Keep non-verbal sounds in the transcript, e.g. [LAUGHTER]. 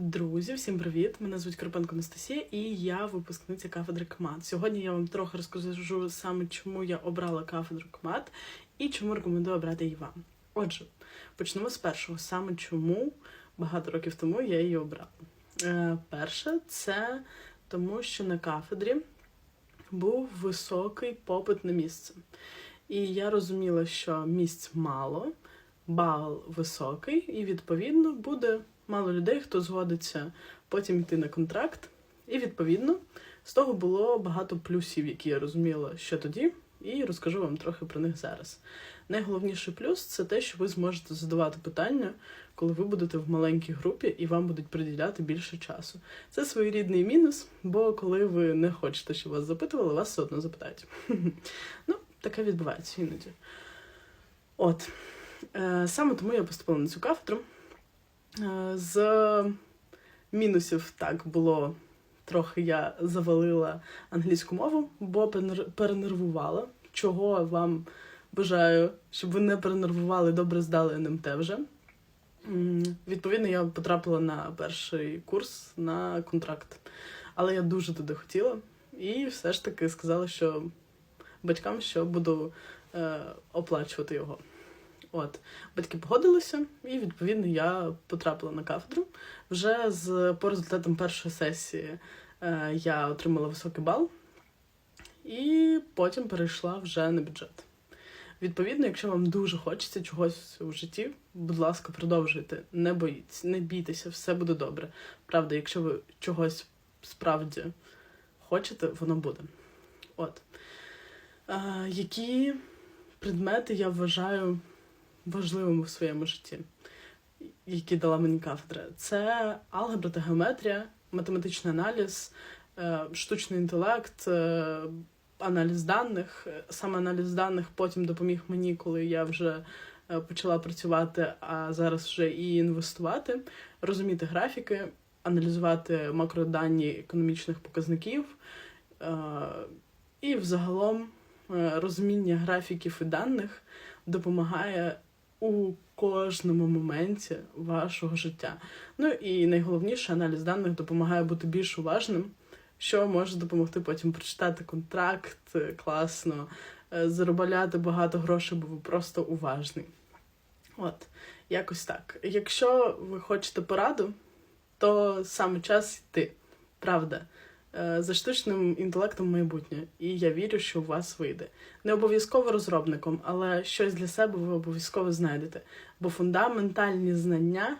Друзі, всім привіт! Мене звуть Карпенко Анастасія і я випускниця кафедри КМАТ. Сьогодні я вам трохи розкажу саме, чому я обрала кафедру КМАТ і чому рекомендую обрати її вам. Отже, почнемо з першого. Саме чому багато років тому я її обрала. Е, перше, це тому, що на кафедрі був високий попит на місце. І я розуміла, що місць мало, бал високий, і відповідно буде мало людей, хто згодиться потім йти на контракт. І відповідно з того було багато плюсів, які я розуміла ще тоді, і розкажу вам трохи про них зараз. Найголовніший плюс це те, що ви зможете задавати питання, коли ви будете в маленькій групі і вам будуть приділяти більше часу. Це своєрідний мінус, бо коли ви не хочете, щоб вас запитували, вас все одно запитають. [LAUGHS] Ну, таке відбувається іноді. От. Е, Саме тому я поступила на цю кафедру. Е, З мінусів так було трохи я завалила англійську мову, бо перенер- перенервувала, чого вам бажаю, щоб ви не перенервували, добре здали НМТ вже. Відповідно, я потрапила на перший курс на контракт. Але я дуже туди хотіла, і все ж таки сказала, що батькам, що буду е, оплачувати його. От, батьки погодилися, і відповідно я потрапила на кафедру. Вже з по результатам першої сесії е, я отримала високий бал, і потім перейшла вже на бюджет. Відповідно, якщо вам дуже хочеться чогось у житті, будь ласка, продовжуйте, не боїться, не бійтеся, все буде добре. Правда, якщо ви чогось справді хочете, воно буде. От. А, які предмети я вважаю важливими в своєму житті, які дала мені кафедра? Це алгебра та геометрія, математичний аналіз, е, штучний інтелект, е, аналіз даних. Саме аналіз даних потім допоміг мені, коли я вже е, почала працювати, а зараз вже і інвестувати, розуміти графіки, аналізувати макродані економічних показників. І взагалом розуміння графіків і даних допомагає у кожному моменті вашого життя. Ну і найголовніше, аналіз даних допомагає бути більш уважним, що може допомогти потім прочитати контракт е, класно, е, заробляти багато грошей, бо ви просто уважний. От, якось так. Якщо ви хочете пораду, то саме час йти. Правда. Е, За штучним інтелектом майбутнє, і я вірю, що у вас вийде. Не обов'язково розробником, але щось для себе ви обов'язково знайдете. Бо фундаментальні знання